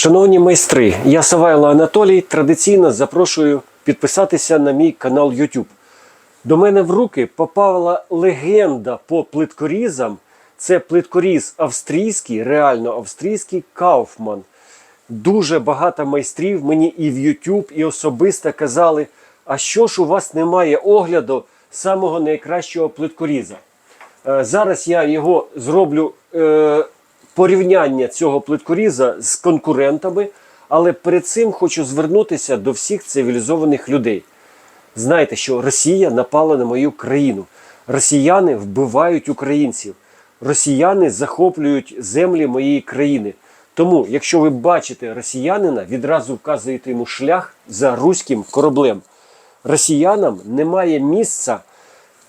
Шановні майстри, я Савайло Анатолій. Традиційно запрошую підписатися на мій канал YouTube. До мене в руки попала легенда по плиткорізам. Це плиткоріз австрійський, реально австрійський Кауфман. Дуже багато майстрів мені і в YouTube, і особисто казали, а що ж у вас немає огляду самого найкращого плиткоріза. Е, Зараз я його зроблю е, порівняння цього плиткоріза з конкурентами, але перед цим хочу звернутися до всіх цивілізованих людей. Знаєте, що Росія напала на мою країну. Росіяни вбивають українців. Росіяни захоплюють землі моєї країни. Тому, якщо ви бачите росіянина, відразу вказуєте йому шлях за руським кораблем. Росіянам немає місця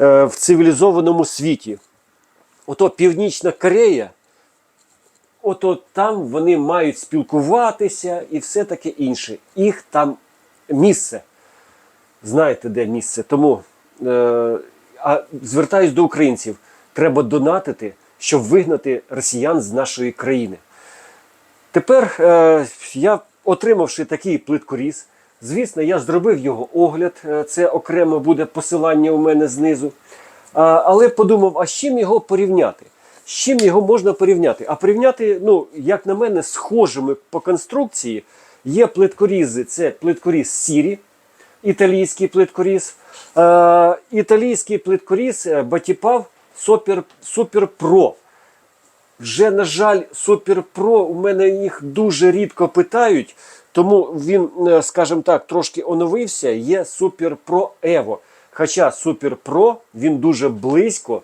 е, в цивілізованому світі. Ото Північна Корея, ото там вони мають спілкуватися і все таке інше. Їх там місце. Знаєте, де місце. Тому е, а звертаюсь до українців: треба донатити, щоб вигнати росіян з нашої країни. Тепер е, я, отримавши такий плиткоріз, звісно, я зробив його огляд. е, Це окремо буде посилання у мене знизу. А, але подумав, а з чим його порівняти? З чим його можна порівняти? А порівняти, ну, як на мене, схожими по конструкції є плиткорізи. Це плиткоріз Сірі, італійський плиткоріз. Е, італійський плиткоріз Батіпав Супер, Супер Про. Вже, на жаль, Супер Про у мене їх дуже рідко питають, тому він, е, скажімо так, трошки оновився. Є Супер Про Ево. Хоча Супер Про він дуже близько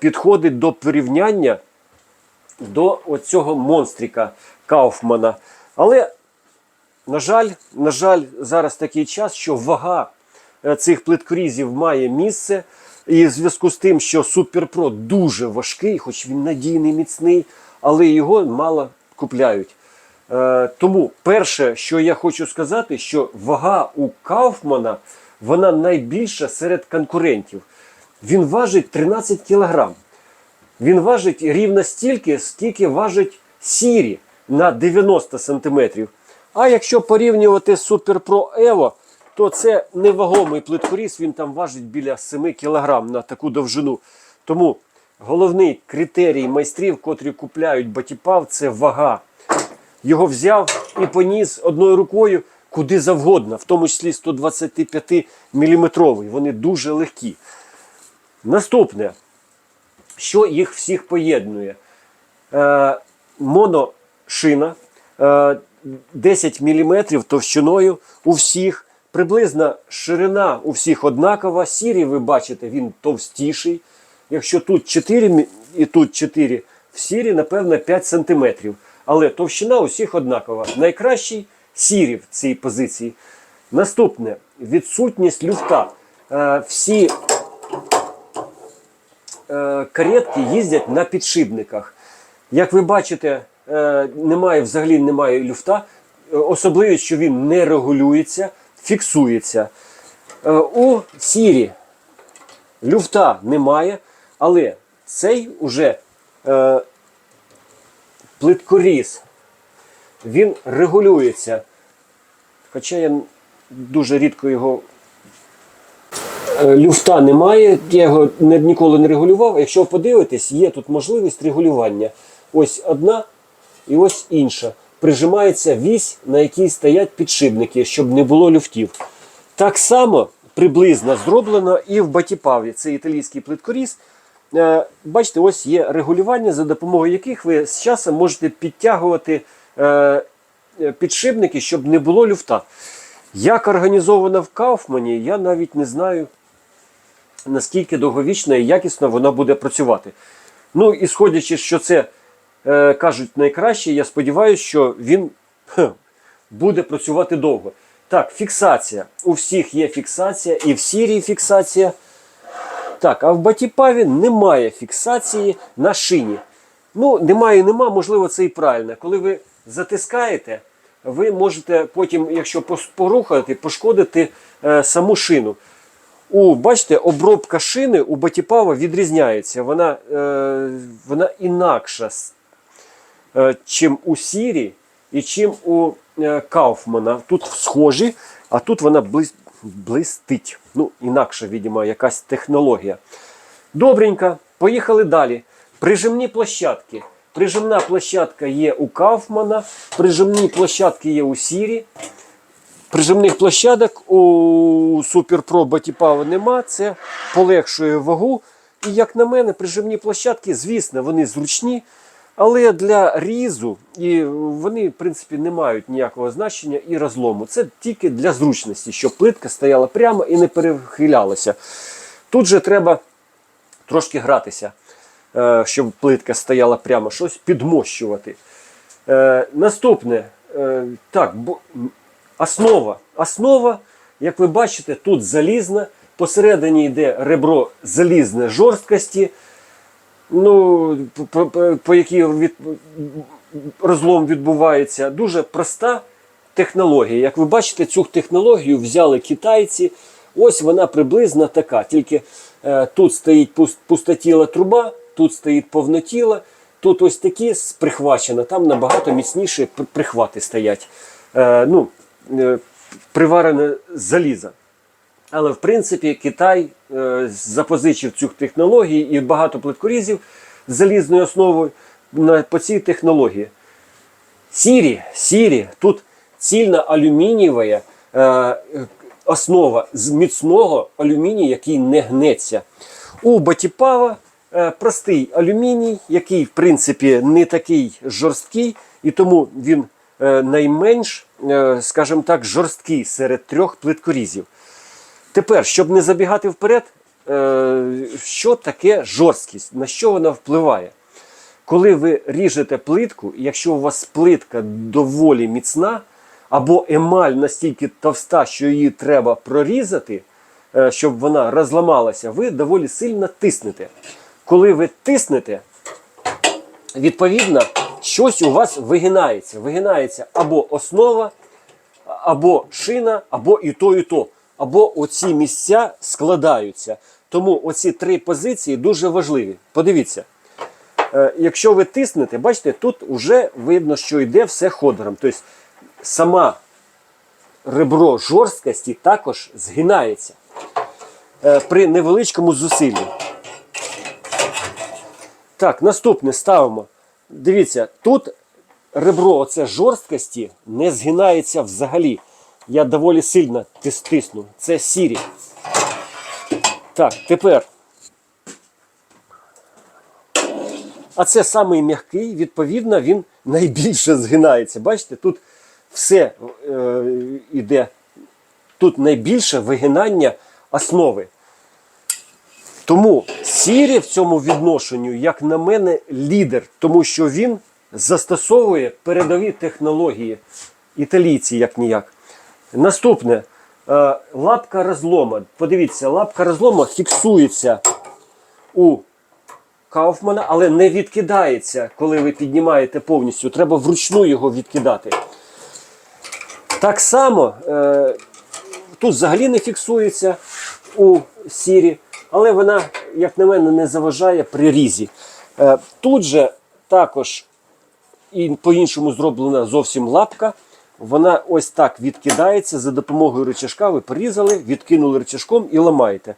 підходить до порівняння до оцього монстріка Кауфмана. Але, на жаль, на жаль, зараз такий час, що вага е, цих плиткорізів має місце. І в зв'язку з тим, що Супер Про дуже важкий, хоч він надійний, міцний, але його мало купляють. Е, тому перше, що я хочу сказати, що вага у Кауфмана вона найбільша серед конкурентів. Він важить 13 кілограм. Він важить рівно стільки, скільки важить Сірі на 90 сантиметрів. А якщо порівнювати з Super Pro Evo, то це невагомий плиткоріз, він там важить біля 7 кілограм на таку довжину. Тому головний критерій майстрів, котрі купляють батіпав, це вага. Його взяв і поніс одною рукою куди завгодно, в тому числі 125 мм. Вони дуже легкі. Наступне, що їх всіх поєднує? Е, моношина е, 10 мм товщиною у всіх. Приблизна ширина у всіх однакова. Сірі, ви бачите, він товстіший. Якщо тут 4 і тут 4, в сірі, напевно, 5 см. Але товщина у всіх однакова. Найкращий сірі в цій позиції. Наступне відсутність люфта. Е, всі каретки їздять на підшипниках. Як ви бачите, е, немає, взагалі немає люфта. Е, Особливість, що він не регулюється, фіксується. Е, У сірі люфта немає, але цей уже е, плиткоріз, він регулюється. Хоча я дуже рідко його Е, люфта немає, я його ніколи не регулював. Якщо ви подивитесь, є тут можливість регулювання. Ось одна і ось інша. Прижимається вісь, на якій стоять підшипники, щоб не було люфтів. Так само приблизно зроблено і в Батіпаві. Це італійський плиткоріз. Е, Бачите, ось є регулювання, за допомогою яких ви з часом можете підтягувати е, е, підшипники, щоб не було люфта. Як організовано в Кауфмані, я навіть не знаю, наскільки довговічно і якісно вона буде працювати. Ну, і сходячи, що це е, кажуть найкраще, я сподіваюся, що він хе, буде працювати довго. Так, фіксація. У всіх є фіксація, і в сірій фіксація. Так, а в Батіпаві немає фіксації на шині. Ну, немає нема, можливо, це і правильно. Коли ви затискаєте, ви можете потім, якщо порухати, пошкодити е, саму шину. У, бачите, обробка шини у Батіпава відрізняється. Вона, е, вона інакша, е, чим у сірі і чим у е, Кауфмана. Тут схожі, а тут вона блис- блистить. Ну, інакше, відомо, якась технологія. Добренько, поїхали далі. Прижимні площадки. Прижимна площадка є у Кауфмана, прижимні площадки є у Сірі. Прижимних площадок у Суперпро Батіпава нема, це полегшує вагу. І як на мене, прижимні площадки, звісно, вони зручні, але для різу і вони, в принципі, не мають ніякого значення і розлому. Це тільки для зручності, щоб плитка стояла прямо і не перехилялася. Тут же треба трошки гратися, е, щоб плитка стояла прямо, щось підмощувати. Е, Наступне, е, так, основа. Основа, як ви бачите, тут залізна, посередині йде ребро залізне жорсткості, ну, по, по, по якій від, розлом відбувається. Дуже проста технологія. Як ви бачите, цю технологію взяли китайці. Ось вона приблизно така. Тільки е, тут стоїть пус- пустотіла труба, тут стоїть повнотіла, тут ось такі прихвачено, там набагато міцніші прихвати стоять. Е, ну, приварене заліза. Але в принципі Китай е, запозичив цю технологію і багато плиткорізів з залізною основою по цій технології. Сірі, сірі, тут цільна алюмінієва е, е, основа з міцного алюмінію, який не гнеться. У Батіпава е, простий алюміній, який в принципі не такий жорсткий, і тому він е, найменш, е, скажімо так, жорсткий серед трьох плиткорізів. Тепер, щоб не забігати вперед, е, що таке жорсткість, на що вона впливає? Коли ви ріжете плитку, якщо у вас плитка доволі міцна, або емаль настільки товста, що її треба прорізати, е, щоб вона розламалася, ви доволі сильно тиснете. Коли ви тиснете, відповідно, щось у вас вигинається. Вигинається або основа, або шина, або і то, і то. Або оці місця складаються. Тому оці три позиції дуже важливі. Подивіться. Е, якщо ви тиснете, бачите, тут вже видно, що йде все ходором. Тобто сама ребро жорсткості також згинається е, при невеличкому зусиллі. Так, наступне ставимо. Дивіться, тут ребро оце жорсткості не згинається взагалі. Я доволі сильно тис- тисну. Це сірі. Так, тепер. А це самий м'який, відповідно, він найбільше згинається. Бачите, тут все е, йде. Тут найбільше вигинання основи. Тому Сірі в цьому відношенню, як на мене, лідер, тому що він застосовує передові технології італійці, як ніяк. Наступне е, лапка розлома. Подивіться, лапка розлома фіксується у Кауфмана, але не відкидається, коли ви піднімаєте повністю. Треба вручну його відкидати. Так само е, тут взагалі не фіксується у сірі, але вона, як на мене, не заважає при різі. Е, тут же також і по-іншому зроблена зовсім лапка. Вона ось так відкидається за допомогою рычажка. Ви порізали, відкинули рычажком і ламаєте.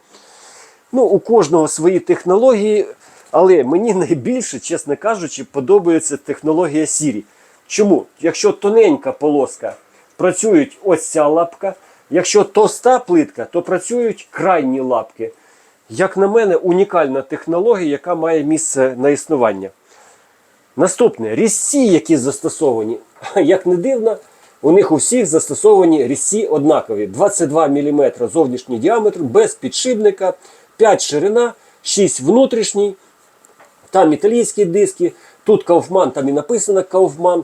Ну, у кожного свої технології, але мені найбільше, чесно кажучи, подобається технологія Сірі. Чому? Якщо тоненька полоска, працюють ось ця лапка. Якщо товста плитка, то працюють крайні лапки. Як на мене, унікальна технологія, яка має місце на існування. Наступне різці, які застосовані. Як не дивно, у них у всіх застосовані різці однакові. 22 мм зовнішній діаметр, без підшипника, 5 ширина, 6 внутрішній. Там італійські диски, тут Кауфман, там і написано Кауфман.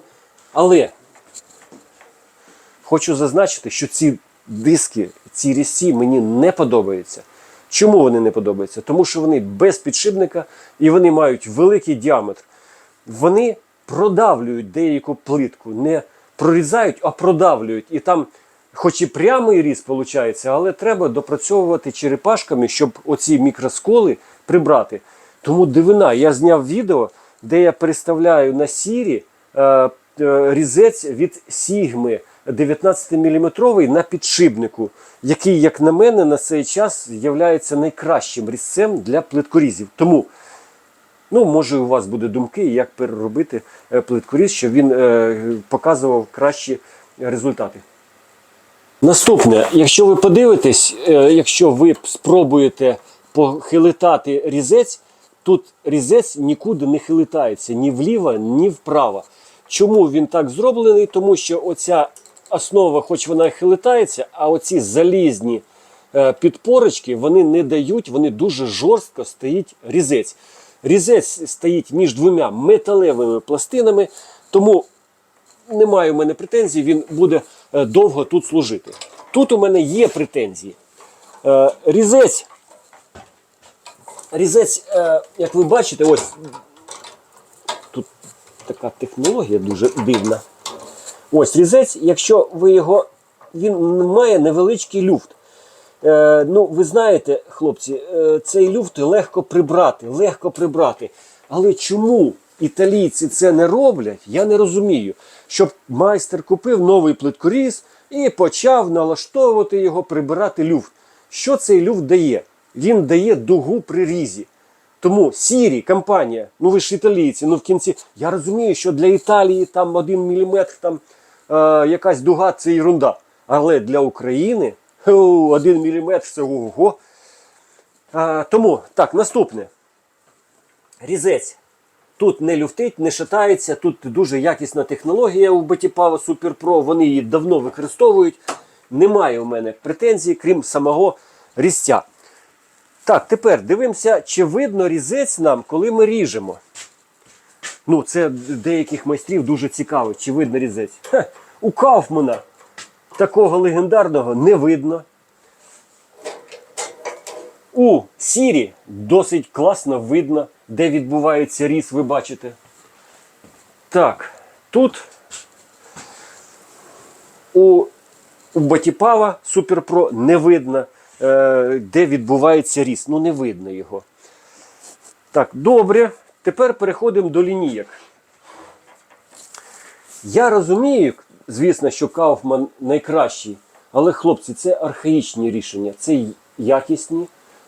Але хочу зазначити, що ці диски, ці різці мені не подобаються. Чому вони не подобаються? Тому що вони без підшипника і вони мають великий діаметр. Вони продавлюють деяку плитку, не прорізають, а продавлюють. І там, хоч і прямий різ виходить, але треба допрацьовувати черепашками, щоб оці мікросколи прибрати. Тому дивина, я зняв відео, де я переставляю на сірі е, е, різець від Сігми 19-мм на підшипнику, який, як на мене, на цей час є найкращим різцем для плиткорізів. Тому, ну, може, у вас буде думки, як переробити е, плиткоріз, щоб він е, показував кращі результати. Наступне, якщо ви подивитесь, е, якщо ви спробуєте похилитати різець, тут різець нікуди не хилитається ні вліво, ні вправо. Чому він так зроблений? Тому що оця основа, хоч вона і хилитається, а оці залізні е, підпорочки вони не дають, вони дуже жорстко стоїть різець. Різець стоїть між двома металевими пластинами, тому немає у мене претензій, він буде е, довго тут служити. Тут у мене є претензії. Е, Різець, різець, як ви бачите, ось тут така технологія дуже дивна. Ось різець, якщо ви його. Він має невеличкий люфт. Е, ну, ви знаєте, хлопці, е, цей люфт легко прибрати, легко прибрати. Але чому італійці це не роблять, я не розумію. Щоб майстер купив новий плиткоріз і почав налаштовувати його, прибирати люфт. Що цей люфт дає? Він дає дугу при різі. Тому Сірі, компанія, ну ви ж італійці, ну в кінці. Я розумію, що для Італії там один міліметр, там якась дуга це ерунда. Але для України о, один міліметр це ого. А, тому, так, наступне. Різець. Тут не люфтить, не шатається, тут дуже якісна технологія у Батіпава Super Pro, вони її давно використовують. Немає у мене претензій, крім самого різця. Так, тепер дивимося, чи видно різець нам, коли ми ріжемо. Ну, це деяких майстрів дуже цікаво, чи видно різець. Ха, у Кауфмана такого легендарного не видно. У Сірі досить класно видно, де відбувається різ, ви бачите. Так, тут у, у Батіпава Pro не видно, е, де відбувається різ. Ну, не видно його. Так, добре. Тепер переходимо до лінійок. Я розумію, звісно, що Кауфман найкращий, але хлопці, це архаїчні рішення. Це якісні,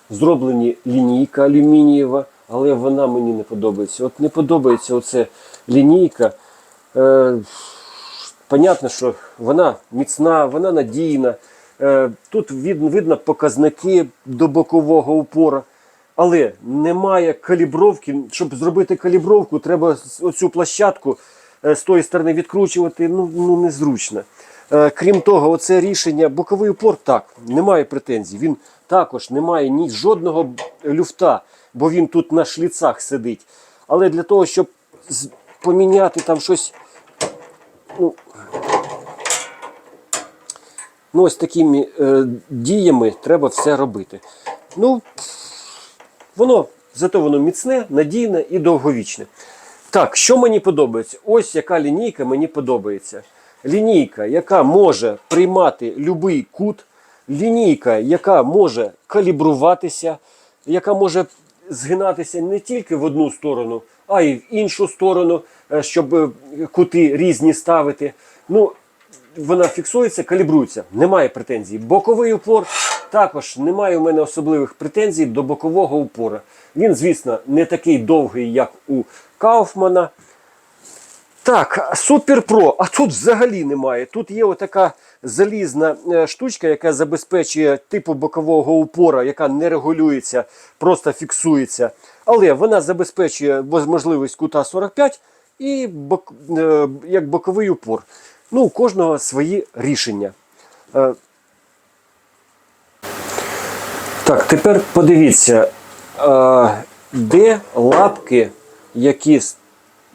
зроблені лінійка алюмінієва, але вона мені не подобається. От не подобається оце лінійка. Е, понятно, що вона міцна, вона надійна. Е, тут видно показники до бокового упора. Але немає калібровки. Щоб зробити калібровку, треба оцю площадку е, з тої сторони відкручувати. Ну, ну незручно. Е, Крім того, оце рішення боковий упор так, немає претензій. Він також не має ні жодного люфта, бо він тут на шліцах сидить. Але для того, щоб поміняти там щось. Ну, ну ось такими е, діями треба все робити. Ну, Воно зато воно міцне, надійне і довговічне. Так, що мені подобається? Ось яка лінійка мені подобається. Лінійка, яка може приймати будь-який кут, лінійка, яка може калібруватися, яка може згинатися не тільки в одну сторону, а й в іншу сторону, е, щоб е, кути різні ставити. Ну, вона фіксується, калібрується. Немає претензій. Боковий упор також немає у мене особливих претензій до бокового упора. Він, звісно, не такий довгий, як у Кауфмана. Так, Супер Про, а тут взагалі немає. Тут є отака залізна е, штучка, яка забезпечує типу бокового упора, яка не регулюється, просто фіксується. Але вона забезпечує можливість кута 45 і бок, е, як боковий упор. Ну, у кожного свої рішення. Е, Так, тепер подивіться, е, де лапки, які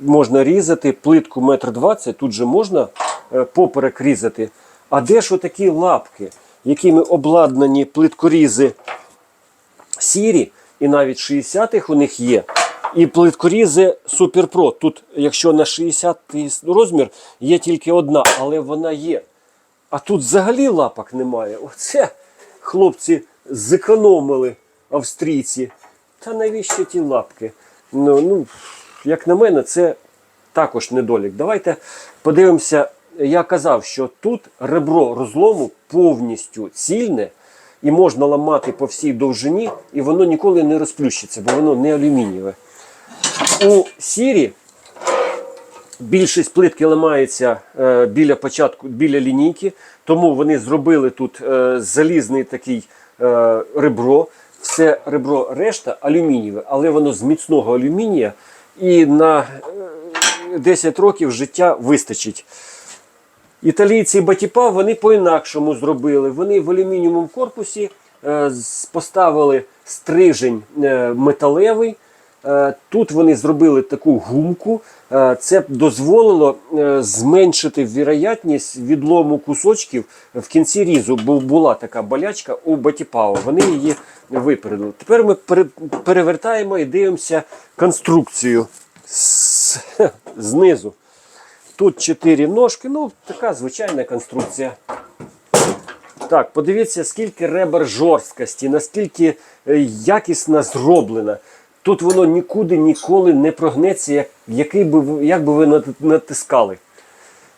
можна різати, плитку метр двадцять, тут же можна е, поперек різати. А де ж отакі лапки, якими обладнані плиткорізи сірі, і навіть 60-х у них є. І плиткорізи Pro. Тут, якщо на 60 розмір, є тільки одна, але вона є. А тут взагалі лапок немає. Оце хлопці зекономили австрійці. Та навіщо ті лапки? Ну, ну, як на мене, це також недолік. Давайте подивимося. Я казав, що тут ребро розлому повністю цільне і можна ламати по всій довжині, і воно ніколи не розплющиться, бо воно не алюмінієве. У сірі більшість плитки ламається е, біля початку, біля лінійки, тому вони зробили тут е, залізний такий ребро. Все ребро решта алюмінієве, але воно з міцного алюмінія і на е, 10 років життя вистачить. Італійці Батіпа вони по-інакшому зробили. Вони в алюмінієвому корпусі е, поставили стрижень е, металевий. Е, Тут вони зробили таку гумку. Е, Це дозволило е, зменшити вірогятність відлому кусочків в кінці різу, бо була така болячка у Батіпао. Вони її випередили. Тепер ми перевертаємо і дивимося конструкцію знизу. Тут чотири ножки, ну така звичайна конструкція. Так, подивіться, скільки ребер жорсткості, наскільки е, якісно зроблена. Тут воно нікуди ніколи не прогнеться, як, який би, як би ви натискали.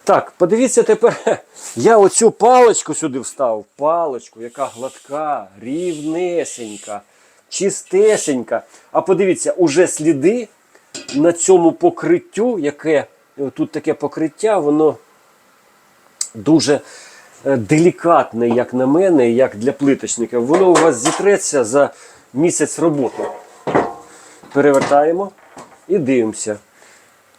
Так, подивіться тепер. Я оцю паличку сюди вставив. Паличку, яка гладка, рівнесенька, чистесенька. А подивіться, уже сліди на цьому покриттю, яке тут таке покриття, воно дуже е, делікатне, як на мене, як для плиточника. Воно у вас зітреться за місяць роботи. Перевертаємо і дивимося.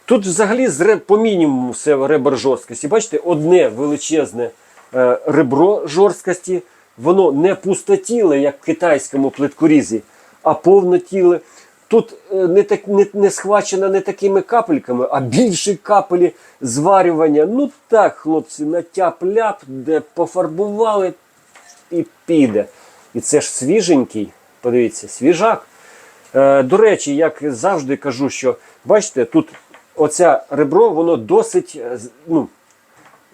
Тут взагалі по мінімуму все ребер жорсткості. Бачите, одне величезне е, ребро жорсткості, воно не пустотіле, як в китайському плиткорізі, а повнотіле. Тут е, не, так, не, не схвачено не такими капельками, а більші капелі зварювання. Ну так, хлопці, натяп-ляп, де пофарбували і піде. І це ж свіженький, подивіться, свіжак. Е, До речі, як завжди кажу, що бачите, тут оця ребро, воно досить е, ну,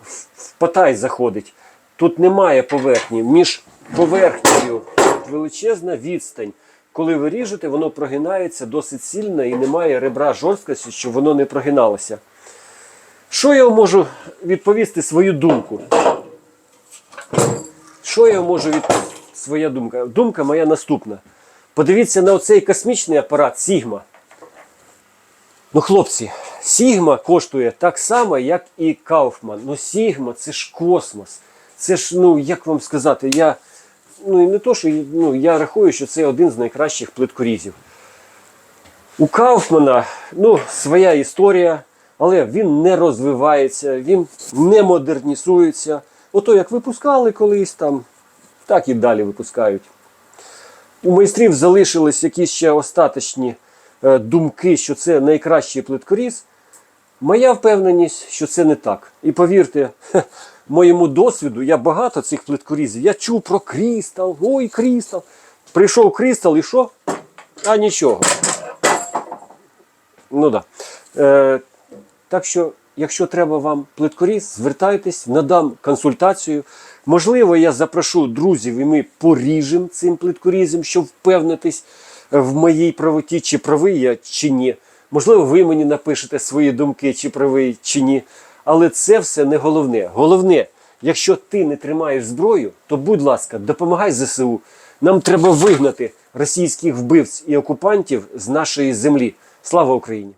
в- потай заходить. Тут немає поверхні. Між поверхнею величезна відстань. Коли ви ріжете, воно прогинається досить сильно і немає ребра жорсткості, щоб воно не прогиналося. Що я можу відповісти свою думку? Що я можу від своя думка? Думка моя наступна. Подивіться на оцей космічний апарат Сігма. Ну, хлопці, Сігма коштує так само, як і Кауфман. Ну, Сігма це ж космос. Це ж, ну, як вам сказати, я. Ну, і не то, що ну, я рахую, що це один з найкращих плиткорізів. У Кауфмана ну, своя історія, але він не розвивається, він не модернізується. Ото як випускали колись там, так і далі випускають. У майстрів залишились якісь ще остаточні е, думки, що це найкращий плиткоріз. Моя впевненість, що це не так. І повірте, моєму досвіду я багато цих плиткорізів. Я чув про крістал, ой, крістал. Прийшов крістал і що? А нічого. Ну да. Е, так що, якщо треба вам плиткоріз, звертайтесь, надам консультацію. Можливо, я запрошу друзів і ми поріжемо цим плиткорізом, щоб впевнитись е, в моїй правоті, чи правий я, чи ні. Можливо, ви мені напишете свої думки, чи правий, чи ні. Але це все не головне. Головне, якщо ти не тримаєш зброю, то будь ласка, допомагай ЗСУ. Нам треба вигнати російських вбивць і окупантів з нашої землі. Слава Україні!